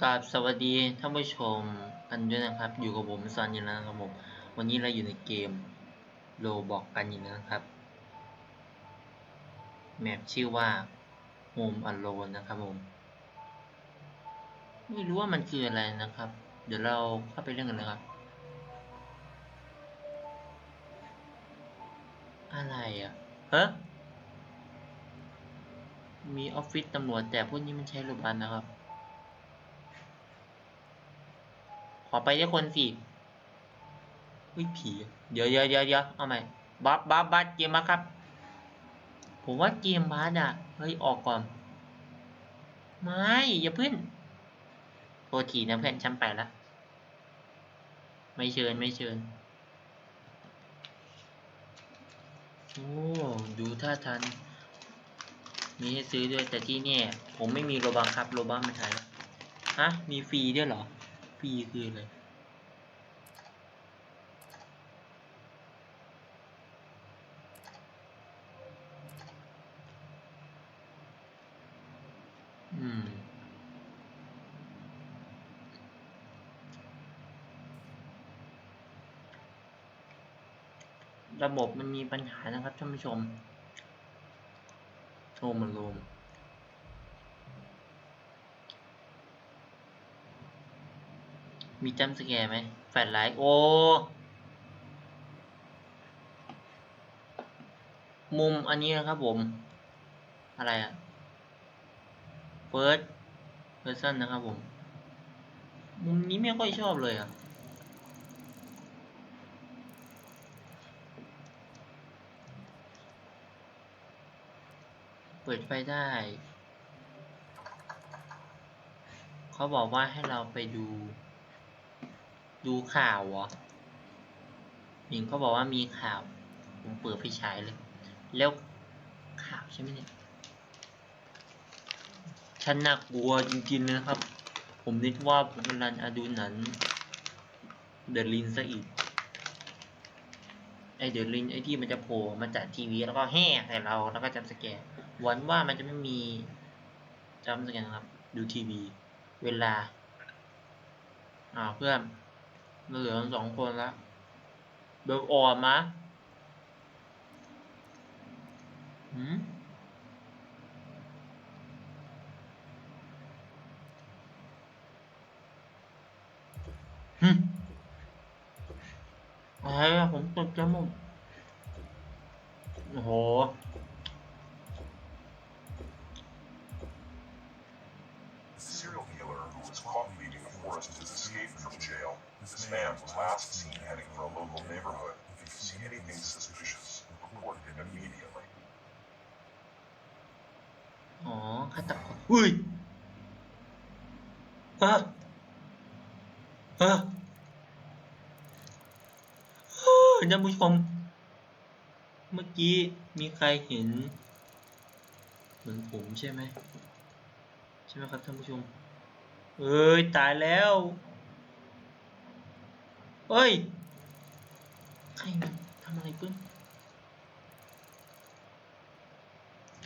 กราบสวัสดีท่านผู้ชมกันด้วยนะครับ อยู่กับผมซันอยู่แล้วนะครับผมวันนี้เราอยู่ในเกมโลบอกกันอยู่นะครับแมปชื่อว่า Home Alone นะครับผมไม่รู้ว่ามันคืออะไรนะครับ เดี๋ยวเราเข้าไปเรื่องกันเลยครับ อะไรอะเฮ้มีออฟฟิศตำรวจแต่พวกนี้มันใช้โรงพยาบาลนะครับ ขอไปได้คนสิเฮ้ยผี เดี๋ยวเดี๋ยวเดี๋ยวเดี๋ยวเอาใหม่บัฟบัฟบัฟเกมมาครับ ผมว่าเกมบัฟอะ เฮ้ย ออกก่อน ไม่ อย่าเพิ่งโทษทีนะเพื่อนฉันไปละ ไม่เชิญไม่เชิญ โอ้ ดูท่าทัน มีให้ซื้อด้วยแต่ที่เนี่ย ผมไม่มีโลบังครับ โลบังไม่ใช่ละฮะ มีฟรีด้วยเหรอ ฟรีคืออะไร อืม ระบบมันมีปัญหานะครับท่านผู้ชมโทรมันลม มีจัมสแกร์ไหมแฟลชไลท์โอ้ มุมอันนี้นะครับผม อะไรอะ first person นะครับผม มุมนี้ไม่ค่อยชอบเลยอะเปิดไฟได้ เขาบอกว่าให้เราไปดู ดูข่าวเหรอหญิงเขาบอกว่ามีข่าว ผมเปิดไฟฉายเลย แล้วข่าวใช่ไหมเนี่ยฉันน่ากลัวจริงๆเลยนะครับ ผมนึกว่าผมกำลังอะดูหนังเดอะลินซะอีก ไอเดอะลินไอที่มันจะโผล่มาจากทีวี แล้วก็แห่ใส่เราแล้วก็จำสแกร์หวันว่ามันจะไม่มีจำสแกนครับ ดูทีวี เวลาอ่าเพื่อน เราเหลือกันสองคนละเบลออมะหืมหึอะไรอะผมตกจหมดโอ้โห This man was last seen heading for a local neighborhood. If you see anything suspicious, report it immediately. อ๋อฆาตกรอุ้ยฮะฮะท่านผู้ชม เมื่อกี้มีใครเห็น เหมือนผมใช่ไหม ใช่ไหมครับท่านผู้ชม เอ้ย ตายแล้ว เฮ้ย ใครมันทำอะไรปึ้ง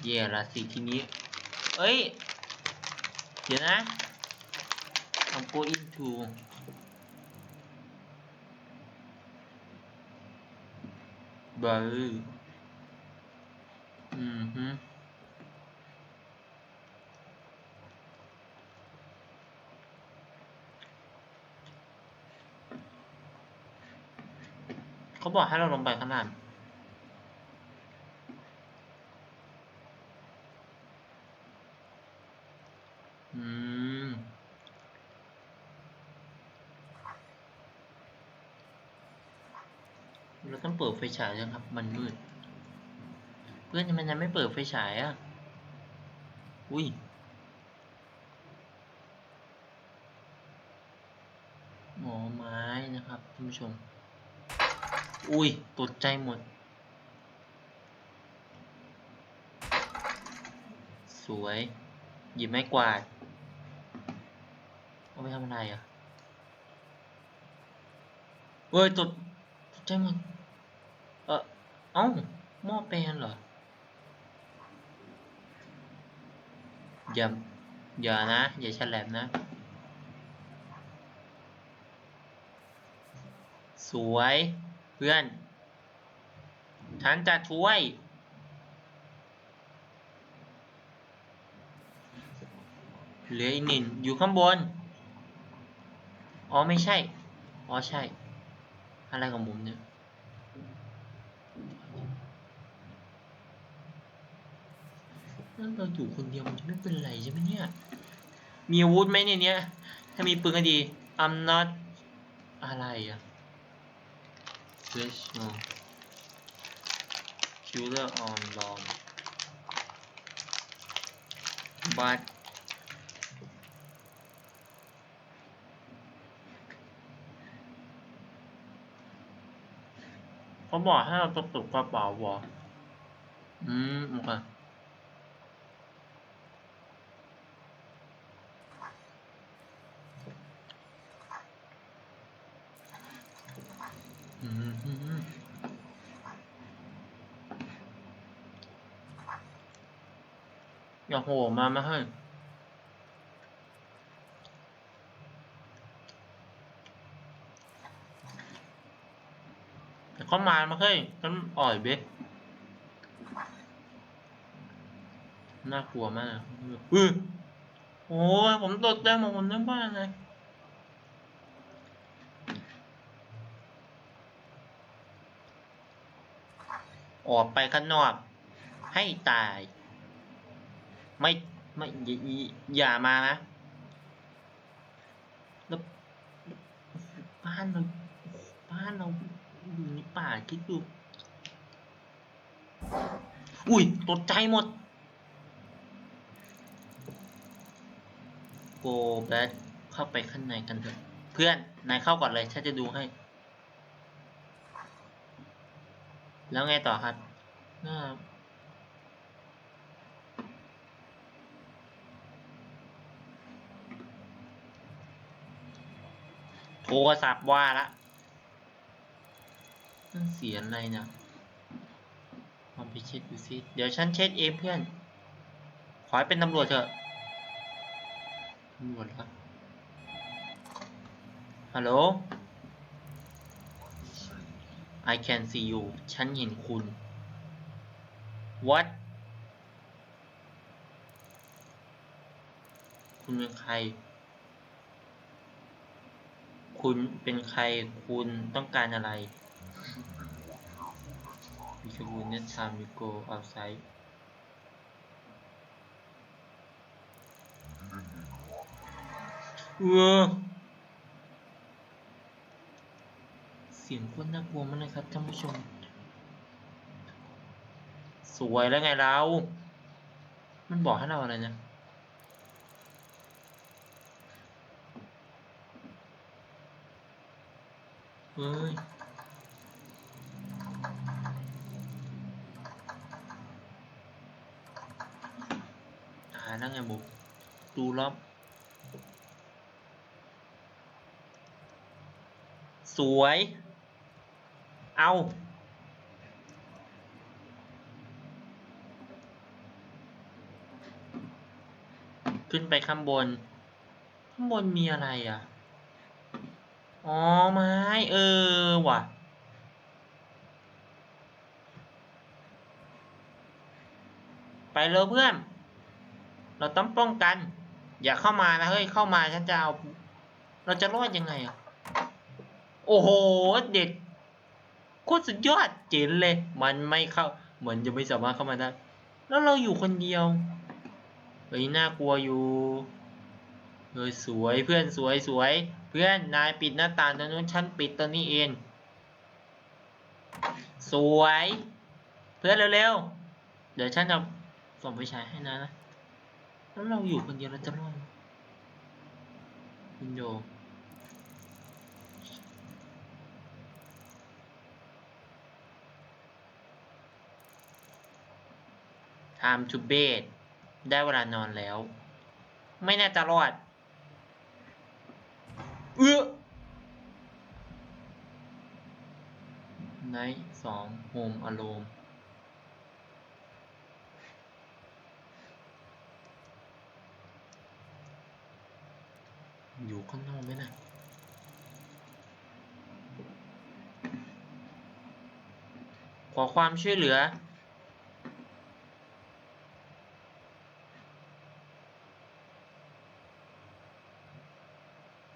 แย่ละสิทีนี้ เอ้ย เดี๋ยวนะ I'm go into บาร์อืมฮึ เขาบอกให้เราลงไปข้างล่างอืม เราต้องเปิดไฟฉายยังครับ มันมืด เพื่อนทำไมยังไม่เปิดไฟฉายอะ อุ้ยหมอไม้นะครับท่านผู้ชม อุ้ยตกใจหมด สวย หยิบไม้กวาด เอาไปทำอะไรอะเฮ้ยตกใจหมด เออเอ้าหม้อแปลนเหรอ อย่า อย่านะ อย่าฉลับนะ สวย เพื่อน ฉันจะช่วย เหลืออีกหนึ่งอยู่ข้างบน อ๋อไม่ใช่ อ๋อใช่ อะไรของผมเนี่ย นั่นเราอยู่คนเดียวมันจะไม่เป็นไรใช่ไหมเนี่ย มีอาวุธไหมในเนี้ย ถ้ามีปืนก็ดี I'm not อะไรอะ Special Killer on bomb but เขาบอกให้เราตกตกกระเป๋าวะอืม โอเค อย่าโหมามาให้แต่เขามามาเฮ้ยฉันอ่อยเบ๊น่ากลัวมากอือโอ้ยผมตดเต็มหมดผมนึกว่าอะไร ออกไปข้างนอก ให้ตาย ไม่ไม่อย่าอยอย่ามานะแล้วบ้านเราบ้านเราอยู่ในป่าคิดดู อุ้ยตกใจหมดโกแบทเข้าไปข้างในกันเถอะ เพื่อน นายเข้าก่อนเลยฉันจะดูให้ แล้วไงต่อครับโทรศัพท์ว่าละนั่นเสียงอะไรเนี่ยลองไปเช็คดูซิ เดี๋ยวฉันเช็คเองเพื่อน ขอให้เป็นตำรวจเถอะตำรวจครับฮัลโหล I can see you ฉันเห็นคุณ What คุณเป็นใคร คุณเป็นใคร คุณต้องการอะไร Because you next time you go outside เออ เสียงคนน่ากลัวมากเลยครับท่านผู้ชม สวยแล้วไงเรา มันบอกให้เราอะไรนะเฮ้ยตายแล้วไงบุกดูรอบสวย เอา ขึ้นไปข้างบน ข้างบนมีอะไรอะ อ๋อ ไม้ เออ ว่ะ ไปเลยเพื่อน เราต้องป้องกัน อย่าเข้ามานะ เฮ้ย เข้ามาฉันจะเอา เราจะรอดยังไงอะ โอ้โห เด็ด โคตรสุดยอดเจ๋งเลย มันไม่เข้า เหมือนจะไม่สามารถเข้ามาได้ แล้วเราอยู่คนเดียวเฮ้ยน่ากลัวอยู่เฮ้ยสวยเพื่อนสวยสวย เพื่อนนายปิดหน้าต่างตรงนู้นฉันปิดตัวนี้เอง สวย เพื่อนเร็วๆเดี๋ยวฉันจะส่งไปฉายให้นะแล้วเราอยู่คนเดียวเราจะรอดคุณโย time to bed ได้เวลานอนแล้ว ไม่น่าจะรอด เอื้อไนท์สองโฮมอารมอยู่ข้างนอกไหมนะขอความช่วยเหลือ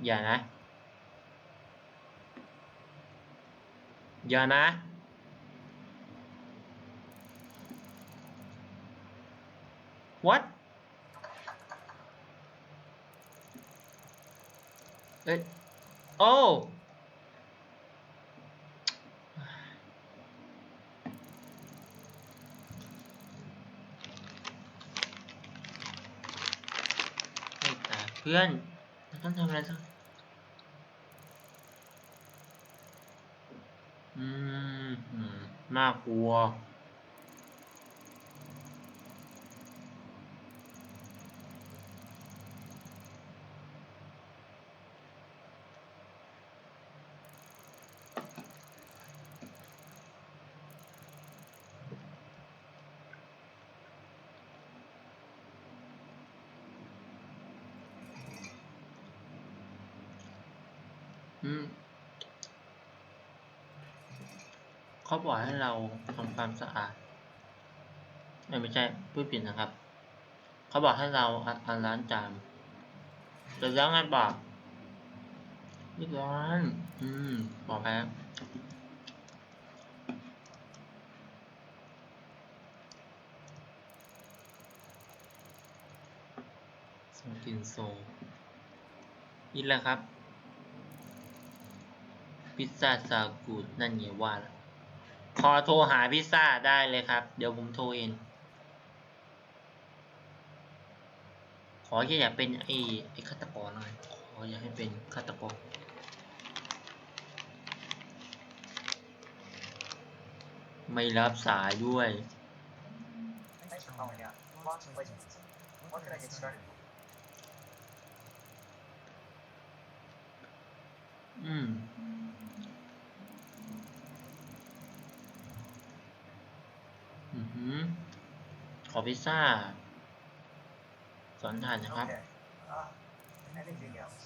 อย่านะ อย่านะ what เอ้ยโอ้เพื่อน ต้องทำอะไรสักอืมอื มน่ากลัว บอกให้เราทำความสะอาดไม่ใช่พูดผิดนะครับ เขาบอกให้เราอะอะล้างจานแต่แล้วไงบอกเรียบร้อยอืมบอกไปแล้วส่งกลินโซนี่แหละครับ พิซซ่าซากูดนั่นไงว่าละ ขอโทรหาพิซซ่าได้เลยครับ เดี๋ยวผมโทรเอง ขอแค่อย่าเป็นไอ้ไอ้ฆาตกรหน่อย ขออย่าให้เป็นฆาตกรไม่รับสายด้วย Thanks for calling out. Lots of placements. What can I get started? อืม อือหือ ขอพิซซ่าสอนทานนะครับ Okay. Uh, anything else?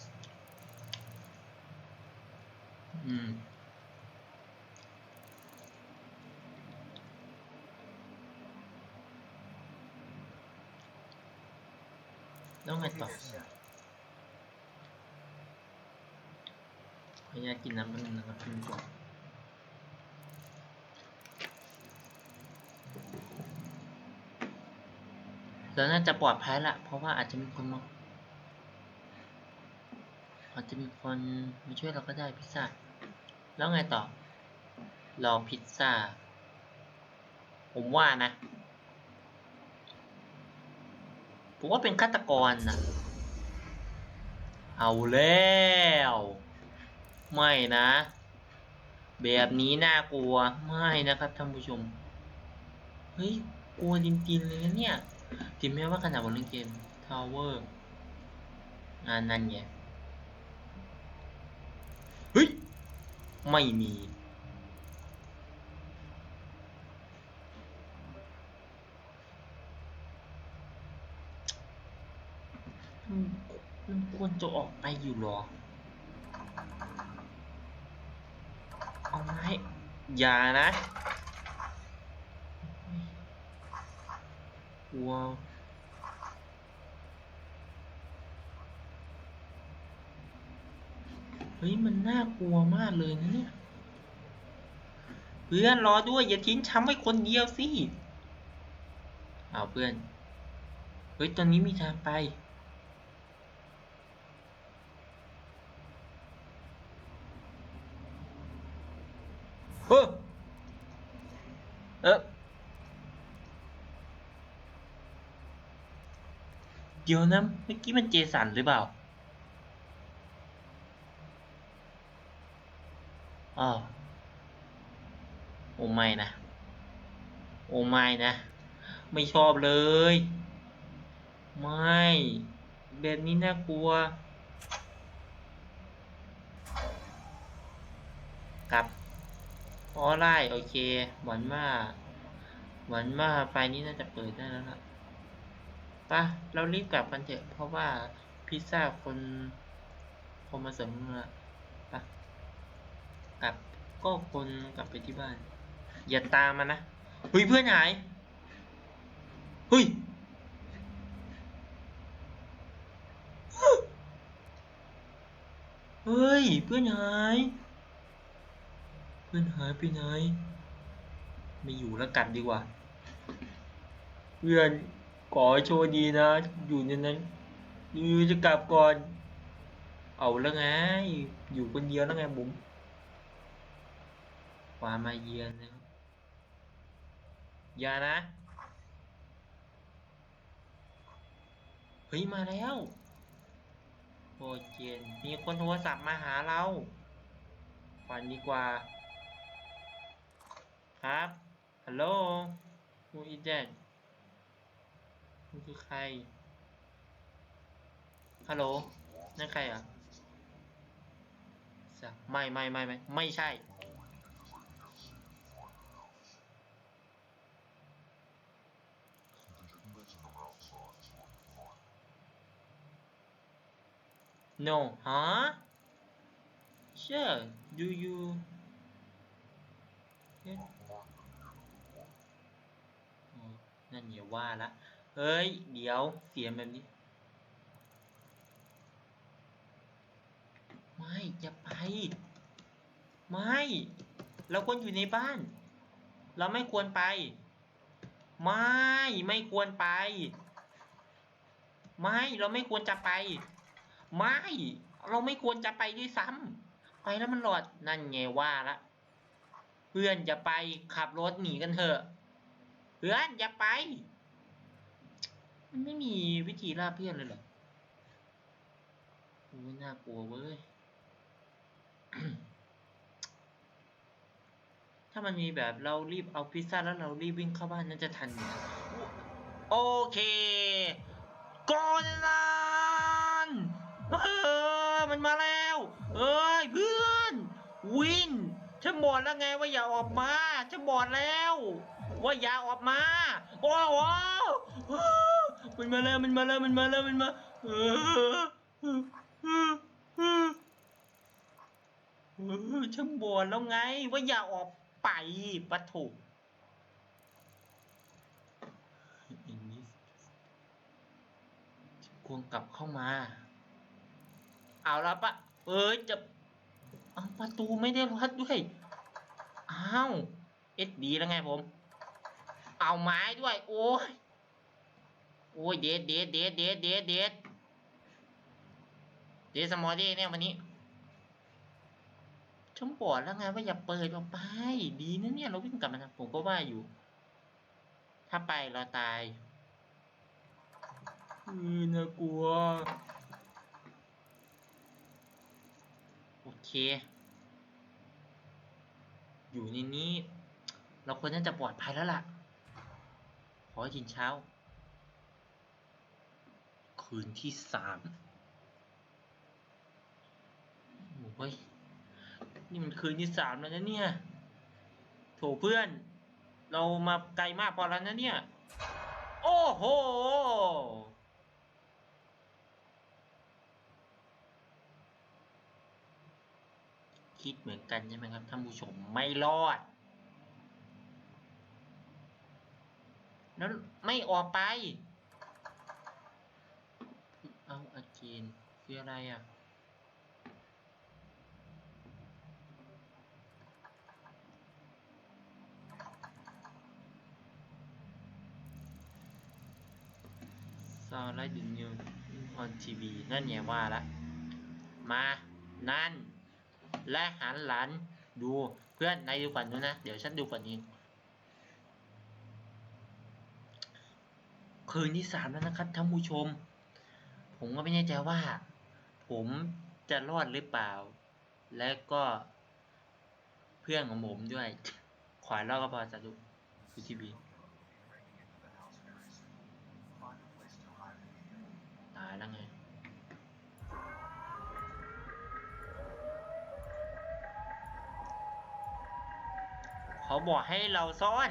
อืม แล้วไง Be ต่อ there soon. ขออนุญาตกินน้ำแป๊บนึงนะครับคุณผู้ชม แล้วน่าจะปลอดภัยละเพราะว่าอาจจะมีคนมาอาจจะมีคนมาช่วยเราก็ได้พิซซ่า แล้วไงต่อ รอพิซซ่า ผมว่านะ ผมว่าเป็นฆาตกรนะ เอาแล้ว ไม่นะ แบบนี้น่ากลัว ไม่นะครับท่านผู้ชม เฮ้ย กลัวจริงๆเลยนะเนี่ย ถึงแม้ว่าขนาดผมเล่นเกม Tower งานนั้นไงเฮ้ย ไม่มีมันควรจะออกไปอยู่หรอ เอาไหมอย่านะ ลัว เฮ้ย มันน่ากลัวมากเลยนะเนี่ย เพื่อนรอด้วย อย่าทิ้งช้ำไว้คนเดียวสิ เอาเพื่อน เฮ้ย ตอนนี้มีทางไปเออเออ เดี๋ยวนะเมื่อกี้มันเจสันหรือเปล่าอ๋อโอ้ไม่นะ โอ้ไม่นะ ไม่ชอบเลย ไม่แบบนี้น่ากลัว กลับออไล่โอเค หวังว่า หวังว่าไฟนี้น่าจะเปิดได้แล้วล่ะ ปะเรารีบกลับกันเถอะเพราะว่าพิซซ่าคนคนมาเสริมละไปะกลับก็คนกลับไปที่บ้าน อย่าตามมานะเฮ้ยเพื่อนหายเฮ้ยเฮ้ยเพื่อนหาย เพื่อนหายไปไหนไม่อยู่แล้วกลับดีกว่าเพื่อน ขอให้โชคดีนะ อยู่ในนั้นยูจะกลับก่อน เอาแล้วไง อยู่คนเดียวแล้วไงบุ๋มความมาเยือนนะอย่านะ เฮ้ย มาแล้วโอ้เจน มีคนโทรศัพท์มาหาเราฝันดีกว่า ครับ ฮัลโหล Who is that คุณคือใคร ฮัลโหล นั่นใครอะสะไม่ไม่ไม่ไม่ไม่ใช่ no ฮะ sure do you Yeah. นั่นอย่าว่าละ เฮ้ย เดี๋ยวเสียงแบบนี้ ไม่อย่าไป ไม่ เราควรอยู่ในบ้าน เราไม่ควรไป ไม่ ไม่ควรไป ไม่ เราไม่ควรจะไป ไม่ เราไม่ควรจะไปด้วยซ้ำไปแล้วมันหลอด นั่นไงว่าละเพื่อนอย่าไปขับรถหนีกันเถอะ เพื่อนอย่าไป มันไม่มีวิธีล่าเพื่อนเลยเหรอโอ้ยน่ากลัวเว้ย ถ้ามันมีแบบเรารีบเอาพิซซ่าแล้วเรารีบวิ่งเข้าบ้านน่าจะทัน โอเคกอนลานเออ มันมาแล้ว เอ้ยเพื่อน วินฉันบอกแล้วไงว่าอย่าออกมาฉันบอกแล้ว ว่าอย่าออกมา โอ้โห มันมาแล้วมันมาแล้วมันมาแล้วมันมาเออเออเออเออเออฉันบอกแล้วไง ว่าอย่าออกไปปะถูกอย่างนี้ควรกลับเข้ามา เอาละปะ เอ้ยจะเอาประตูไม่ได้รัดด้วย อ้าว เอ็ดดีแล้วไงผม เอาไม้ด้วย โอ้ย โอ้ยเด็ดเด็ดเด็ดเด็ดเด็ดเด็ดเด็ดสมอดี้เนี่ยวันนี้ฉันบอกแล้วไงว่าอย่าเปิดออกไป ดีนะเนี่ยเราวิ่งกลับมานะผมก็ว่าอยู่ ถ้าไปเราตายอือน่ากลัว โอเค อยู่ในนี้ เราควรน่าจะปลอดภัยแล้วล่ะ ขอให้ินเช้า คืนที่สามโอ้ย นี่มันคืนที่สามแล้วนะเนี่ย โถเพื่อน เรามาไกลมากพอแล้วนะเนี่ย โอ้โห คิดเหมือนกันใช่ไหมครับท่านผู้ชมไม่รอด แล้วไม่ออกไป เอาอา จีนคืออะไรอะซาไลท์ดินิวออนทีวีนั่นไงว่าละ มา นั่น และหันหลันดูเพื่อนนายดูฝันนู้นนะ เดี๋ยวฉันดูฝันนี้คืนที่สามแล้วนะครับท่านผู้ชม ผมก็ไม่แน่ใจว่า ผมจะรอดหรือเปล่า และก็เพื่อนของผมด้วย ขวายรอดก็พอจะดูดูทีวีตายแล้วไงเขาบอกให้เราซ่อน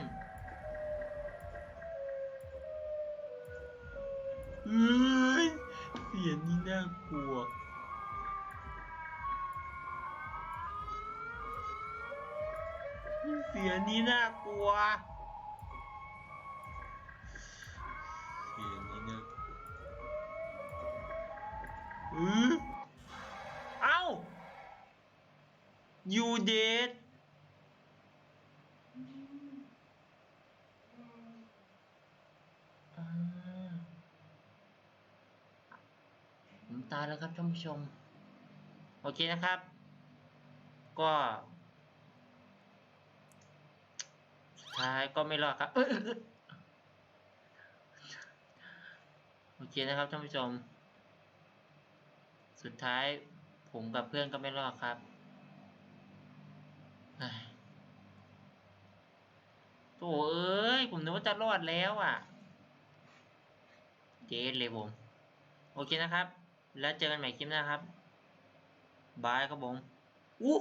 อ้ยเสียงนี่น่ากลัวเสียงนี้น่ากลัว เสียงนี้น่ากลัวอือเอ้า you dead อ่าผม ตาแล้วครับท่านผู้ชม โอเคนะครับ ก็สุดท้ายก็ไม่รอดครับออโอเคนะครับท่านผู้ชม สุดท้ายผมกับเพื่อนก็ไม่รอดครับโถ่เอ้ย ผมนึกว่าจะรอดแล้วอะ เจ๊เลยผม โอเคนะครับ แล้วเจอกันใหม่คลิปหน้าครับ บายครับผมอู้